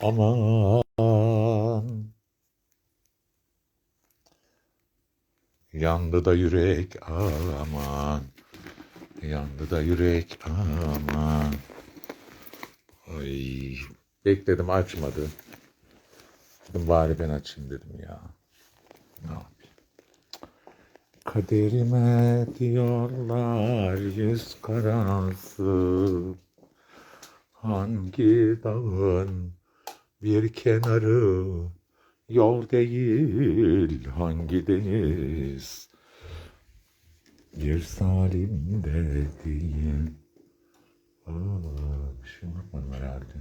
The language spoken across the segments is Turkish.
Aman. Yandı da yürek aman. Yandı da yürek aman. Ay. Bekledim açmadı. Dedim bari ben açayım dedim ya. Ne yapayım? Kaderime diyorlar yüz karası. Hangi dağın bir kenarı yol değil hangi deniz bir salim de değil. Aa, bir şey unutmadım herhalde.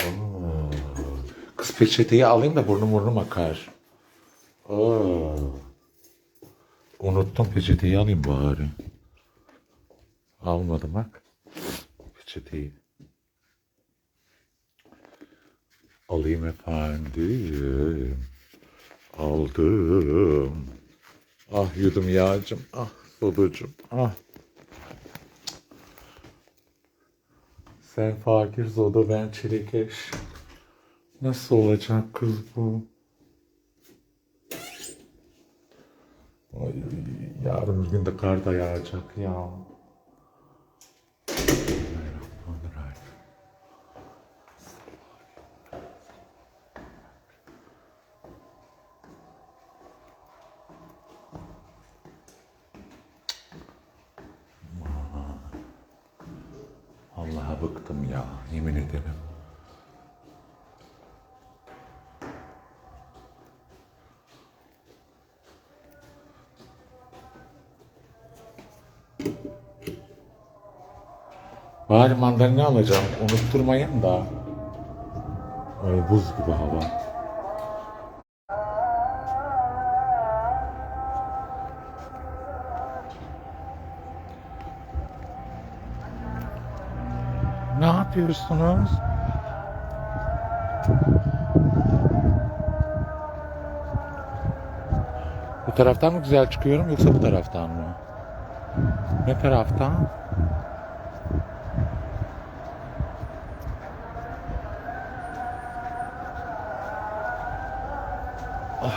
Aa, kız peçeteyi alayım da burnum burnum akar. Aa. Unuttum peçeteyi alayım bari. Almadım bak. Peçeteyi. Alayım efendim. Aldım. Ah yudum yağcım. Ah soducum. Ah. Sen fakir zoda ben çilekeş. Nasıl olacak kız bu? Ay, yarın bir gün de kar da yağacak ya. Allah'a bıktım ya, yemin ederim. Bari mandalina alacağım. Unutturmayın da. Ay buz gibi hava. Ne yapıyorsunuz? Bu taraftan mı güzel çıkıyorum yoksa bu taraftan mı? Ne taraftan? Aa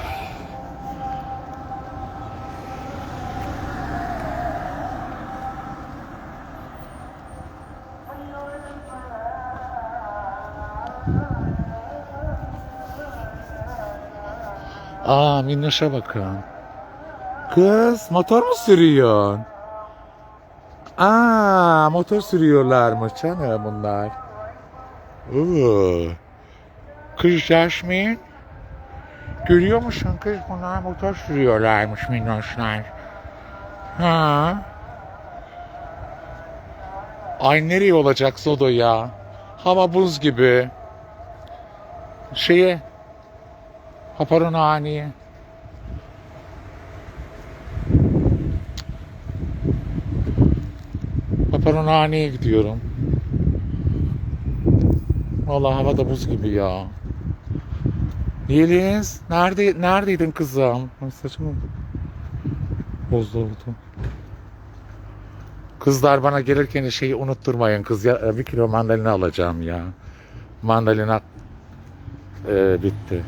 minnoşa bakın. Kız motor mu sürüyorsun? Aa motor sürüyorlarmış canım bunlar. Oo. Kız Jasmine. Görüyor musun kız bunlar motor sürüyorlarmış minnoşlar. Ha. Ay nereye olacak Zodo ya? Hava buz gibi. Şeye Paparonani'ye. Paparonani'ye gidiyorum. Vallahi hava da buz gibi ya. Yeliz, nerede neredeydin kızım? Saçım bozuldu. Kızlar bana gelirken şeyi unutturmayın kız ya bir kilo mandalina alacağım ya. Mandalina e, bitti.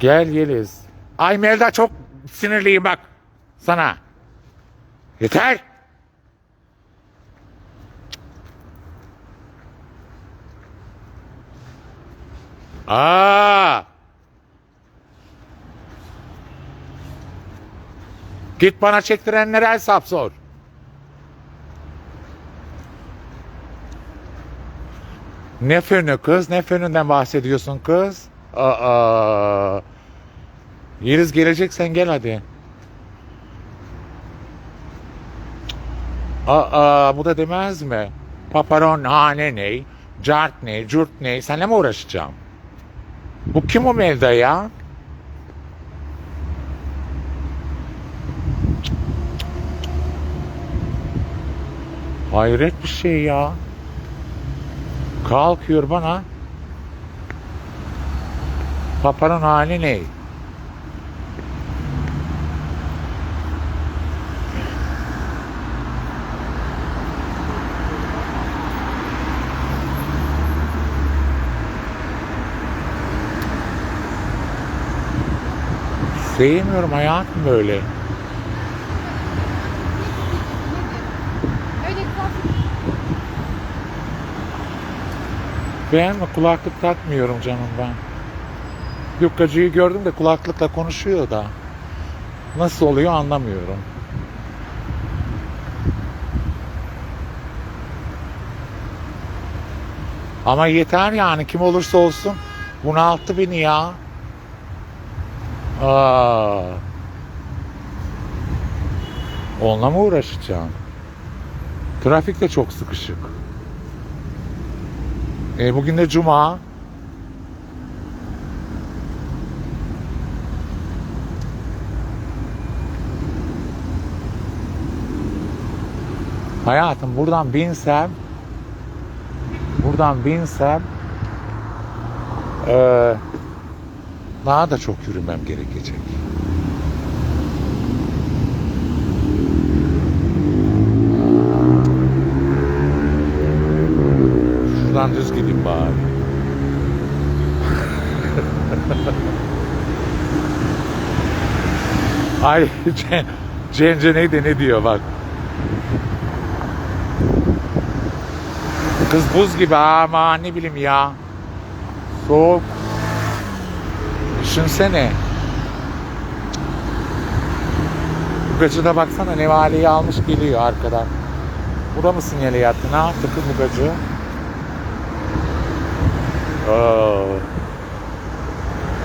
Gel Yeliz. Ay Melda çok sinirliyim bak sana. Yeter. Aa! Git bana çektirenlere hesap sor. Ne fönü kız? Ne fönünden bahsediyorsun kız? Aa. Yeliz geleceksen gel hadi. Aa bu da demez mi? Paparon hane ne? Cart ne? Curt ne? Seninle mi uğraşacağım? Bu kim o Melda ya? Hayret bir şey ya. Kalkıyor bana. Papanın hali ne? Sevmiyorum hayatım böyle. Mi kulaklık takmıyorum canım ben. Yukkacıyı gördüm de kulaklıkla konuşuyor da. Nasıl oluyor anlamıyorum. Ama yeter yani kim olursa olsun bunalttı beni ya. Aa. Onunla mı uğraşacağım? Trafik de çok sıkışık. E, bugün de cuma. Hayatım buradan binsem buradan binsem eee, daha da çok yürümem gerekecek. Şuradan düz gideyim bari. Ay Cen- Cence neydi ne diyor bak. Kız buz gibi ama ne bileyim ya. Soğuk. Düşünsene. Bu gacı da baksana nevaleyi almış geliyor arkadan. Bu da mı sinyali yattı? Ne yaptı kız bu gacı? Oo.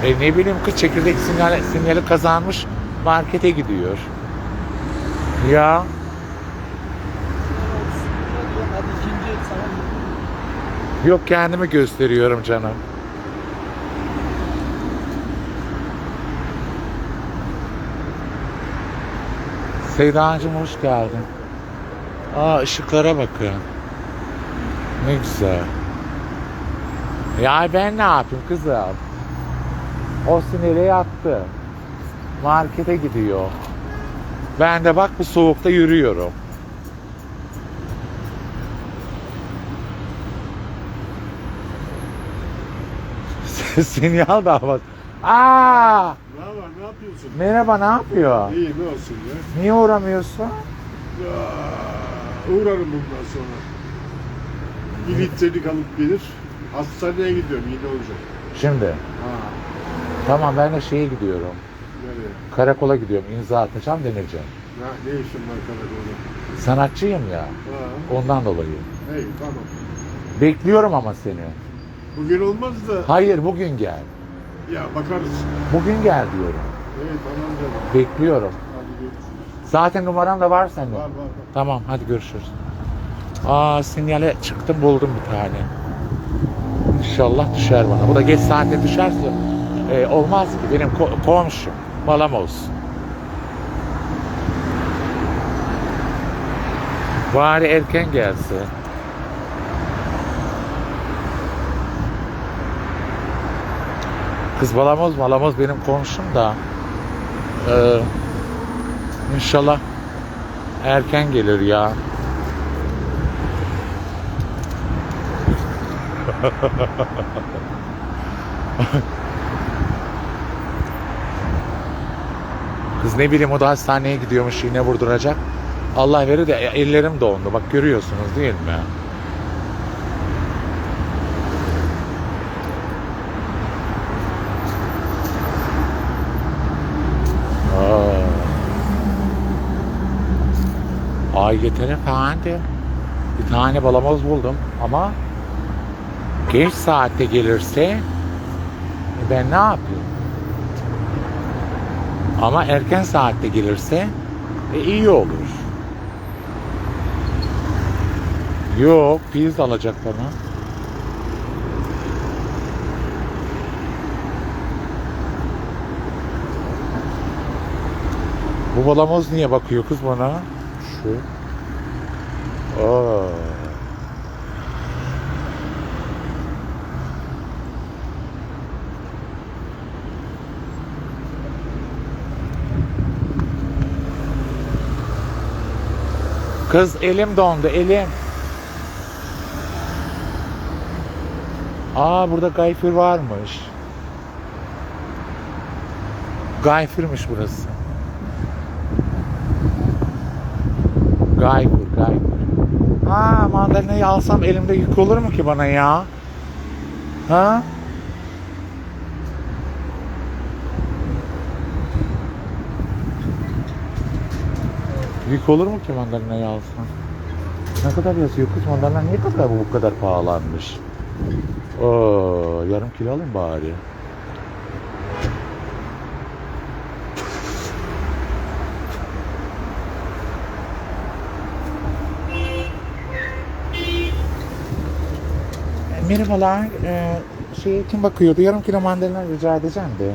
E ne bileyim kız çekirdek sinyali, sinyali kazanmış markete gidiyor. Ya yok kendimi gösteriyorum canım. Seyda'cığım hoş geldin. Aa ışıklara bakın. Ne güzel. Ya ben ne yapayım kızım? O sinire yattı. Markete gidiyor. Ben de bak bu soğukta yürüyorum. Sinyal da bak. Aa! Ne var ne yapıyorsun? Merhaba ne yapıyor? İyi ne olsun ya? Niye uğramıyorsun? ya uğrarım bundan sonra. Bir litrelik alıp gelir. Hastaneye gidiyorum yine olacak. Şimdi. Ha Tamam ben de şeye gidiyorum. nereye? Karakola gidiyorum. İmza atacağım deneyeceğim. Ya, ne işin var karakolda? Sanatçıyım ya. Ha Ondan dolayı. hey tamam. Bekliyorum ama seni. Bugün olmaz da Hayır bugün gel. Ya bakarız. Bugün gel diyorum. Hey tamam canım. Bekliyorum. Hadi görüşürüz. Zaten numaram da var sende. Var var var. Tamam hadi görüşürüz. Aa sinyale çıktım buldum bir tane. İnşallah düşer bana. Bu da geç saatte düşerse e, olmaz ki. Benim ko- komşum. Malam olsun. Bari erken gelse. Kız balamoz malamoz benim komşum da. Ee, inşallah erken gelir ya. Kız ne bileyim o da hastaneye gidiyormuş yine vurduracak. Allah verir de ellerim dondu. Bak görüyorsunuz değil mi? Yeter efendi. Bir tane balamoz buldum ama geç saatte gelirse e, ben ne yapayım? Ama erken saatte gelirse e, iyi olur. Yok, pizza alacak bana. Bu balamoz niye bakıyor kız bana? Şu. Aa. Kız elim dondu elim. Aa burada gayfır varmış. Gayfırmış burası. Gayfır, Gayfır. Ha mandalinayı alsam elimde yük olur mu ki bana ya? Ha? Yük olur mu ki mandalinayı alsam? Ne kadar yazıyor kız mandalina niye kadar bu bu kadar pahalanmış? Oo, yarım kilo alayım bari. Merhabalar. Ee, şey kim bakıyordu? Yarım kilo mandalina rica edeceğim de.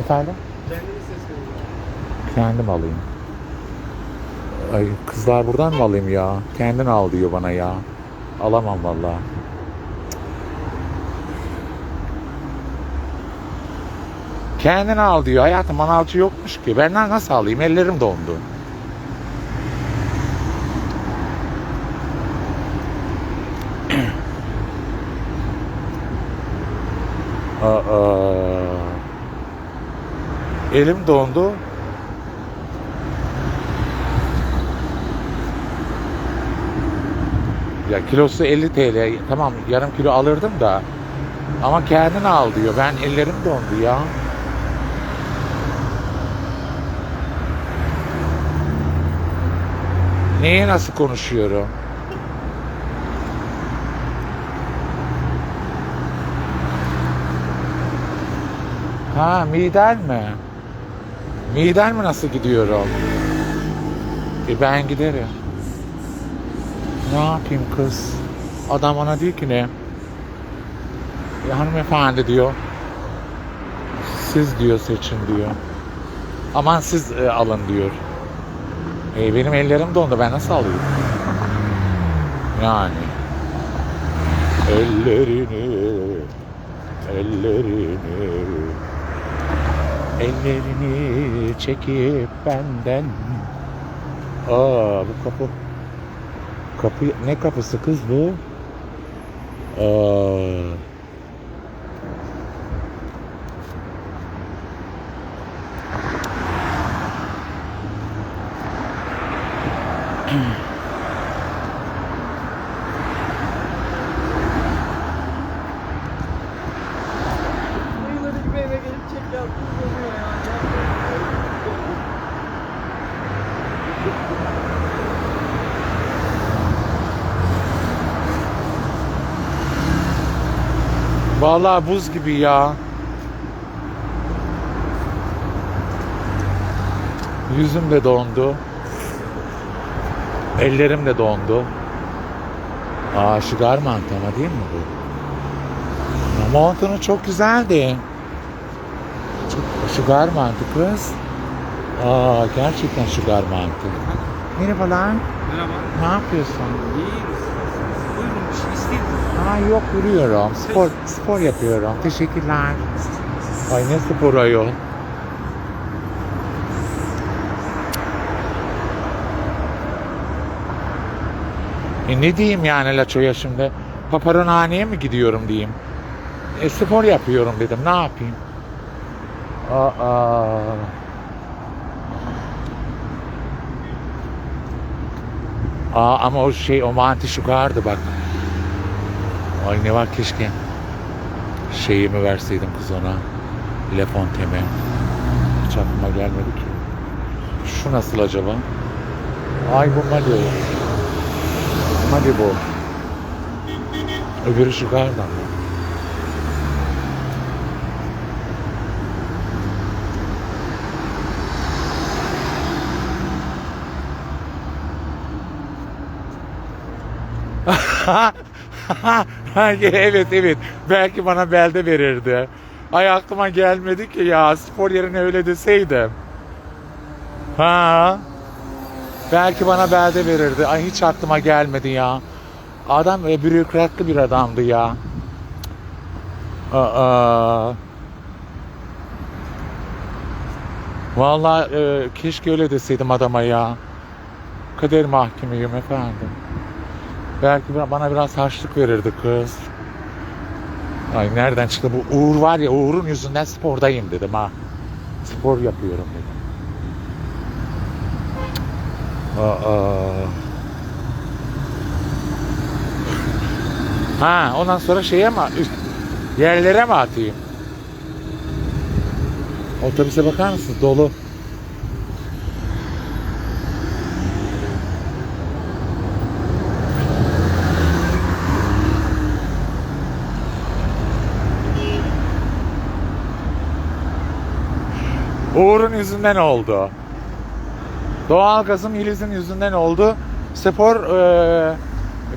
Efendim? Kendim alayım. Ay kızlar buradan mı alayım ya? Kendin al diyor bana ya. Alamam vallahi. Kendin al diyor. Hayatım manavcı yokmuş ki. Ben nasıl alayım? Ellerim dondu. Aa. Elim dondu. Ya kilosu 50 TL. Tamam yarım kilo alırdım da. Ama kendin al diyor. Ben ellerim dondu ya. Neye nasıl konuşuyorum? Ha miden mi? Miden mi nasıl gidiyorum? E ben giderim. Ne yapayım kız? Adam ona diyor ki ne? E, hanımefendi diyor. Siz diyor seçin diyor. Aman siz e, alın diyor. E, benim ellerim dondu ben nasıl alayım? Yani. Ellerini, ellerini, ellerini çekip benden. Aa bu kapı Kapı ne kapısı kız bu? Aa. Bayıları gibi eve gelip çek yaptığınız oluyor ya. Vallahi buz gibi ya. Yüzüm de dondu. Ellerim de dondu. Aa şu garmant ama değil mi bu? Montunu çok güzeldi. Çok, şu garmantı kız. Aa gerçekten şu garmantı. Merhabalar. Merhaba. Ne yapıyorsun? İyiyiz. Buyurun bir şey isteyin. Aa yok yürüyorum. Spor spor yapıyorum. Teşekkürler. Ay ne spor ayol. E ne diyeyim yani Laço'ya şimdi? Paparonhaneye mi gidiyorum diyeyim. E spor yapıyorum dedim. Ne yapayım? Aa. Aa ama o şey o manti şukardı bak. Ay ne var keşke şeyimi verseydim kız ona. Lefontemi. Hiç aklıma gelmedi ki. Şu nasıl acaba? Ay bu Mali. Mali bu. Öbürü şu gardan mı? evet evet. Belki bana belde verirdi. Ay aklıma gelmedi ki ya. Spor yerine öyle deseydim. Ha. Belki bana belde verirdi. Ay hiç aklıma gelmedi ya. Adam e, bürokratlı bir adamdı ya. Aa. Vallahi e, keşke öyle deseydim adama ya. Kader mahkumuyum efendim. Belki bana biraz harçlık verirdi kız. Ay nereden çıktı bu Uğur var ya Uğur'un yüzünden spordayım dedim ha. Spor yapıyorum dedim. Aa. Ha ondan sonra şeye mi yerlere mi atayım? Otobüse bakar mısınız? Dolu. Uğur'un yüzünden oldu. Doğalgazım Yeliz'in yüzünden oldu. Spor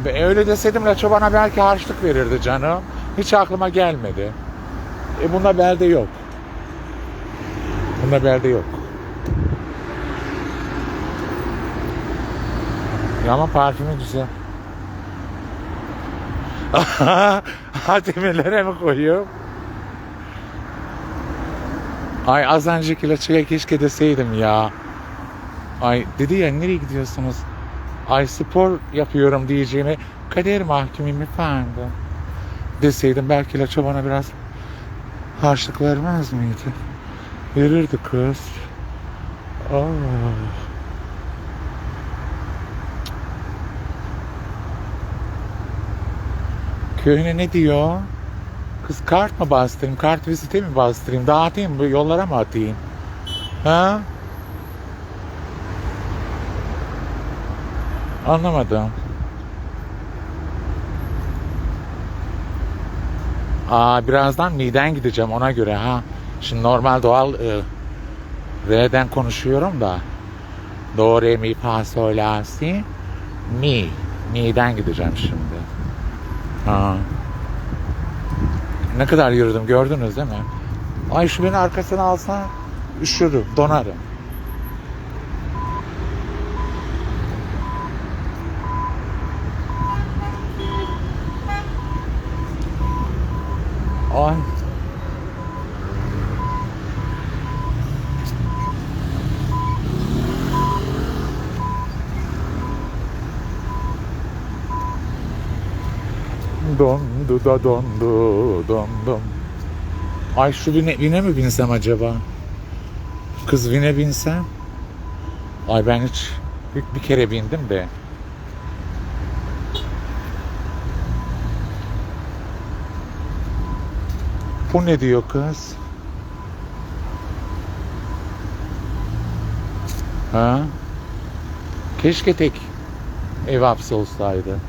eee, öyle deseydim La Çoban'a belki harçlık verirdi canım. Hiç aklıma gelmedi. E bunda belde yok. Bunda belde yok. Ya ama parfümü güzel. Hatimilere mi koyuyorum? Ay az önceki laçıya keşke deseydim ya. Ay dedi ya nereye gidiyorsunuz? Ay spor yapıyorum diyeceğime kader mahkumuyum efendim. Deseydim belki laça bana biraz harçlık vermez miydi? Verirdi kız. Aa. Köyüne ne diyor? Kız kart mı bastırayım, kart vizite mi bastırayım, dağıtayım mı, yollara mı atayım? Ha? Anlamadım. Aa birazdan miden gideceğim ona göre ha. Şimdi normal doğal e, R'den konuşuyorum da. Do, re, mi, fa, sol, la, si, mi. Mi'den gideceğim şimdi. Ha. Ne kadar yürüdüm gördünüz değil mi? Ay şu beni arkasına alsa üşürüm, donarım. Ay. Dondu da dondu dondum. Ay şu vine, vine mi binsem acaba? Kız vine binsem? Ay ben hiç bir, bir kere bindim de. Bu ne diyor kız? Ha? Keşke tek ev hapsi olsaydı.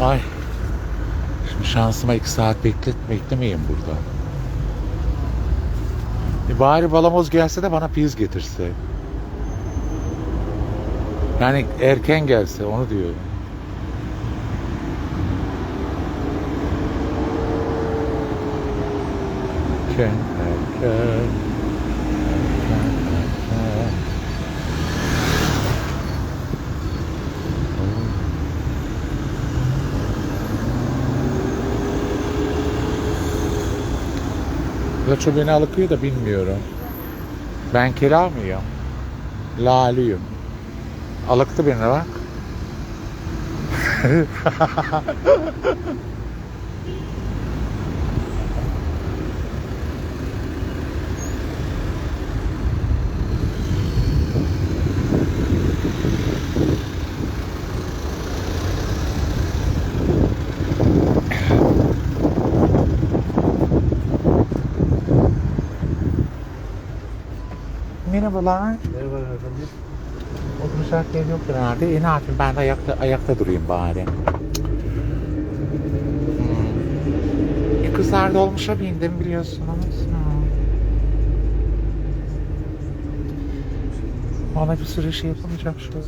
Ay. Şimdi şansıma iki saat beklet, beklemeyeyim burada. E bari balamoz gelse de bana piz getirse. Yani erken gelse onu diyorum. Erken, erken, erken. Laço beni alıkıyor da bilmiyorum. Ben kira mıyım? Lalıyım. Alıktı beni bak. Merhabalar. Merhaba efendim. Oturacak yer yok herhalde. E ne yapayım ben de ayakta, ayakta durayım bari. Hmm. E kızlar dolmuşa bindim biliyorsunuz. Ha. Bana bir sürü şey yapamayacağım şöyle.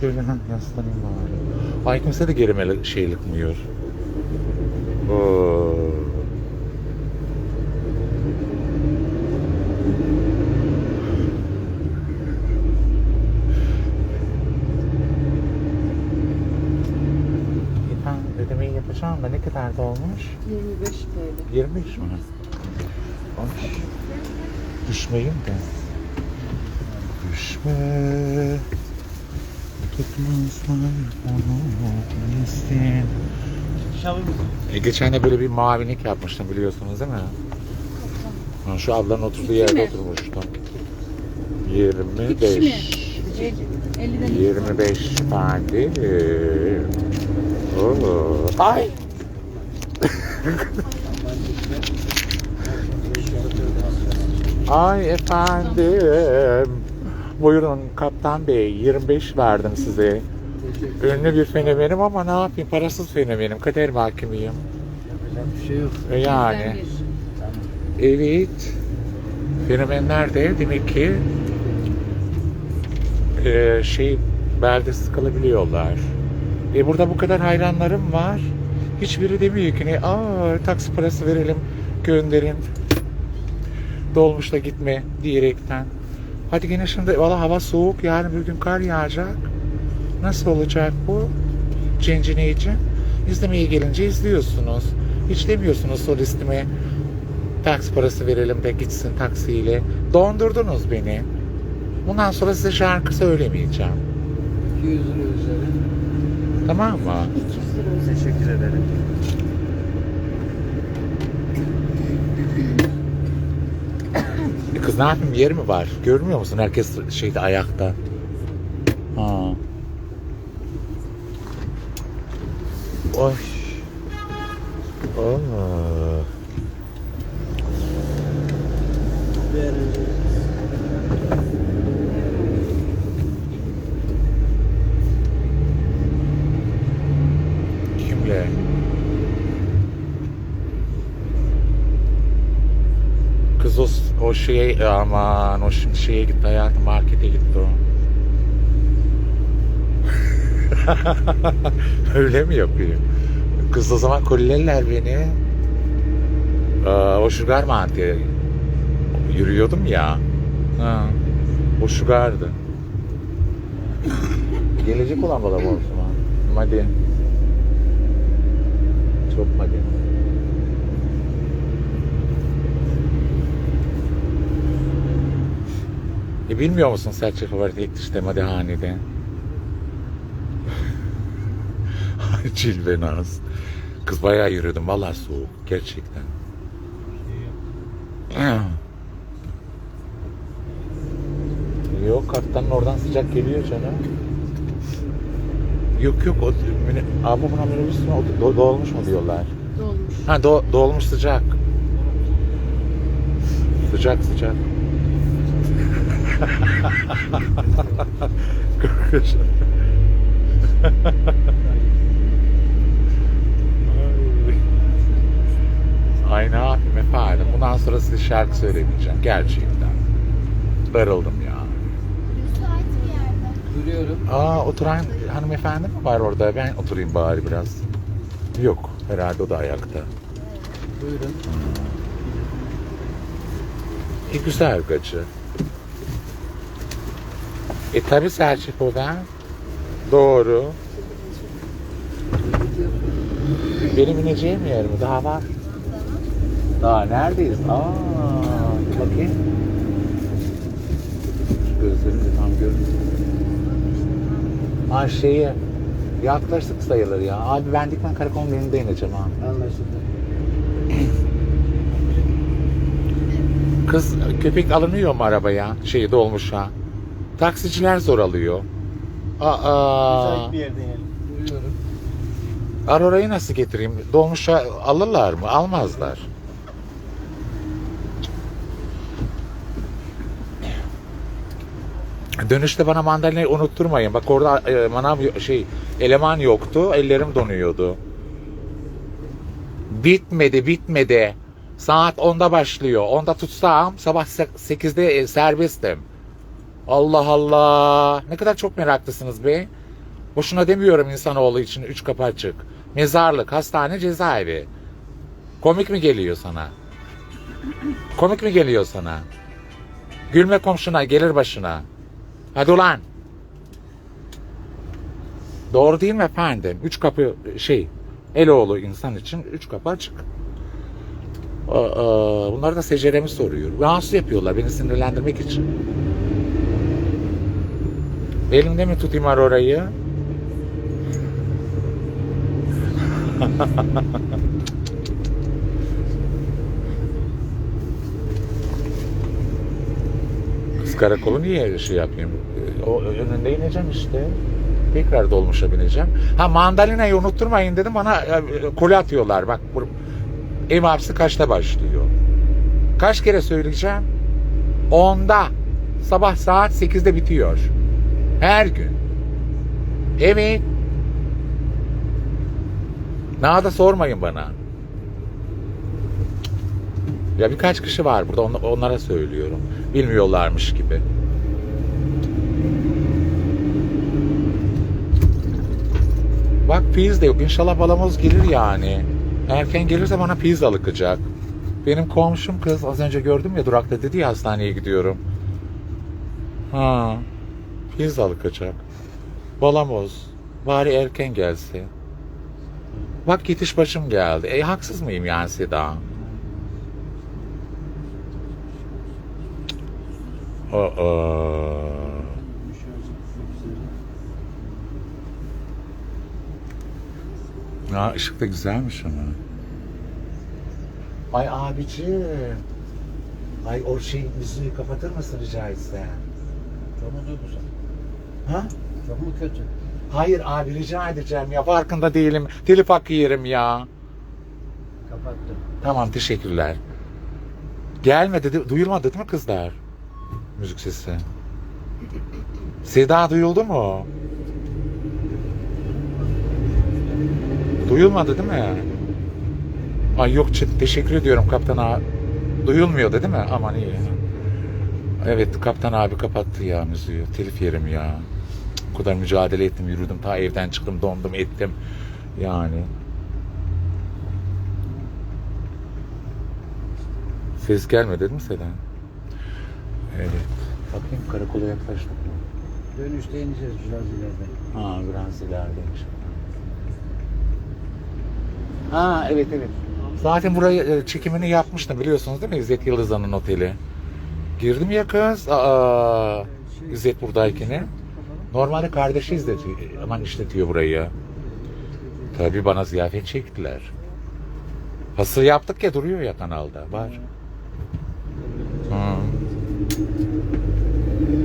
Şöyle ha yaslanayım bari. Ay kimse de gerime şey lıkmıyor. Oo. alacağım da ne kadar dolmuş? 25 TL. 23 mi? Ay, Düşmeyeyim de. Düşme. Tutmazlar onu bilsin. E, geçen de böyle bir mavilik yapmıştım biliyorsunuz değil mi? Ha, Şu ablanın oturduğu yerde mi? oturmuştum. 25. 50'den 25 tane. Oo. Ay. Ay efendim. Buyurun kaptan bey 25 verdim size. Ünlü bir fenomenim ama ne yapayım parasız fenomenim. Kader mahkumuyum. Bir şey yok. E Yani. Evet. Fenomenler de demek ki e, şey beldesiz kalabiliyorlar. E burada bu kadar hayranlarım var. Hiçbiri demiyor ki ne aa taksi parası verelim gönderin. Dolmuşla gitme diyerekten. Hadi yine şimdi valla hava soğuk yarın bir gün kar yağacak. Nasıl olacak bu? Cincineyici. İzlemeye gelince izliyorsunuz. Hiç demiyorsunuz solistime taksi parası verelim de gitsin taksiyle. Dondurdunuz beni. Bundan sonra size şarkı söylemeyeceğim. 200 lira üzeri. Tamam mı? Teşekkür ederim. Kız ne yapayım yer mi var? Görmüyor musun? Herkes şeyde ayakta. Ha. Oy. Aa. Kimle? Kız o, şeye aman o şimdi şeye gitti hayatım markete gitti o. Öyle mi yapıyor? Kız o zaman kolilerler beni. Aa, o sugar mantı. Yürüyordum ya. Ha. O sugardı. Gelecek olan bana borcuma. Hadi. Çok hadi. E bilmiyor musun Selçuk Havar'da ilk işte Madihane'de? Ay Cilve Naz. Kız bayağı yürüdüm. Vallahi soğuk. Gerçekten. Yok kaptanın oradan sıcak geliyor canım. Yok yok o mini, abi buna minibüs mü? Do- dolmuş mu diyorlar? Dolmuş. Ha do, dolmuş sıcak. Sıcak sıcak. Ay ne yapayım efendim. Bundan sonra size şarkı söylemeyeceğim. Gerçekten. Darıldım ya. müsait bir yerde. Duruyorum. Aa oturan hanımefendi mi var orada? Ben oturayım bari biraz. Yok. Herhalde o da ayakta. Buyurun. E güzel gacı. E tabi Selçuk o ben. Doğru. Benim ineceğim yer mi? Daha var. Daha neredeyiz? Aa, bakayım. De tam görmüyorum. Ha şeyi yaklaştık sayılır ya. Abi ben Dikmen Karakol'un önünde ineceğim ha. Anlaşıldı. Kız köpek alınıyor mu arabaya? Şeyi dolmuşa. Taksiciler zor alıyor. Aa. Müsait bir yerde inelim. Buyuruyorum. Arora'yı nasıl getireyim? Dolmuşa alırlar mı? Almazlar. Dönüşte bana mandalinayı unutturmayın. Bak orada e, manav şey eleman yoktu. Ellerim donuyordu. Bitmedi, bitmedi. Saat 10'da başlıyor. 10'da tutsam sabah se- 8'de e, serbestim. Allah Allah. Ne kadar çok meraklısınız be. Boşuna demiyorum insanoğlu için üç kapı açık. Mezarlık, hastane, cezaevi. Komik mi geliyor sana? Komik mi geliyor sana? Gülme komşuna, gelir başına. Hadi ulan. Doğru değil mi efendim? Üç kapı şey, Eloğlu insan için üç kapı açık. Aa, aa, bunlar da seceremi soruyor. Rahatsız yapıyorlar beni sinirlendirmek için. Elimde mi tutayım var orayı? Kız karakolu niye şey yapayım? O önünde ineceğim işte. Tekrar dolmuşa bineceğim. Ha mandalinayı unutturmayın dedim bana e, koli atıyorlar. Bak ev hapsi kaçta başlıyor? Kaç kere söyleyeceğim? Onda. Sabah saat 8'de bitiyor. Her gün. Evet. Daha da sormayın bana. Ya birkaç kişi var burada on- onlara söylüyorum. Bilmiyorlarmış gibi. Bak piz de yok. İnşallah balamoz gelir yani. Erken gelirse bana piz alıkacak. Benim komşum kız az önce gördüm ya durakta dedi ya hastaneye gidiyorum. Ha. Piz alıkacak. Balamoz. Bari erken gelse. Bak yetiş başım geldi. E haksız mıyım yani Seda? Aa. Ya ışık da güzelmiş ama. Ay abicim. Ay o şey müziği kapatır mısın rica etsem? Çok mu duygusal? Ha? Çok mu kötü? Hayır abi rica edeceğim ya farkında değilim. Telif hakkı yerim ya. Kapattım. Tamam teşekkürler. Gelmedi, de- duyulmadı değil mi kızlar? Müzik sesi. Seda duyuldu mu? Duyulmadı değil mi? Ay yok teşekkür ediyorum kaptan abi. Duyulmuyordu değil mi? Aman iyi. Evet kaptan abi kapattı ya müziği. Telif yerim ya. O kadar mücadele ettim yürüdüm ta evden çıktım dondum ettim. Yani. Ses gelmedi değil mi Seda? Evet. Bakayım karakola yaklaştık mı? Dönüşte ineceğiz biraz ileride. Ha biraz ilerideymiş. Ha evet evet. Zaten burayı e, çekimini yapmıştım biliyorsunuz değil mi? İzzet Yıldızan'ın oteli. Girdim ya kız. Aa, İzzet buradayken. Normalde kardeşi izletiyor, aman işletiyor burayı. Tabii bana ziyafet çektiler. Hasır yaptık ya duruyor ya kanalda. Var. Hmm.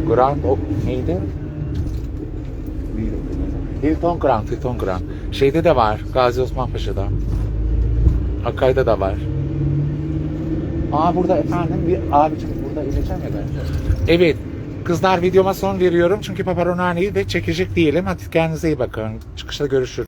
Grand o neydi? Hilton Grand, Hilton Grand. Şeyde de var, Gazi Osman Paşa'da. Hakkari'de de var. Aa burada efendim bir abicim burada ineceğim ya ben. Evet. Kızlar videoma son veriyorum çünkü Paparonani'yi de çekecek değilim. Hadi kendinize iyi bakın. Çıkışta görüşürüz.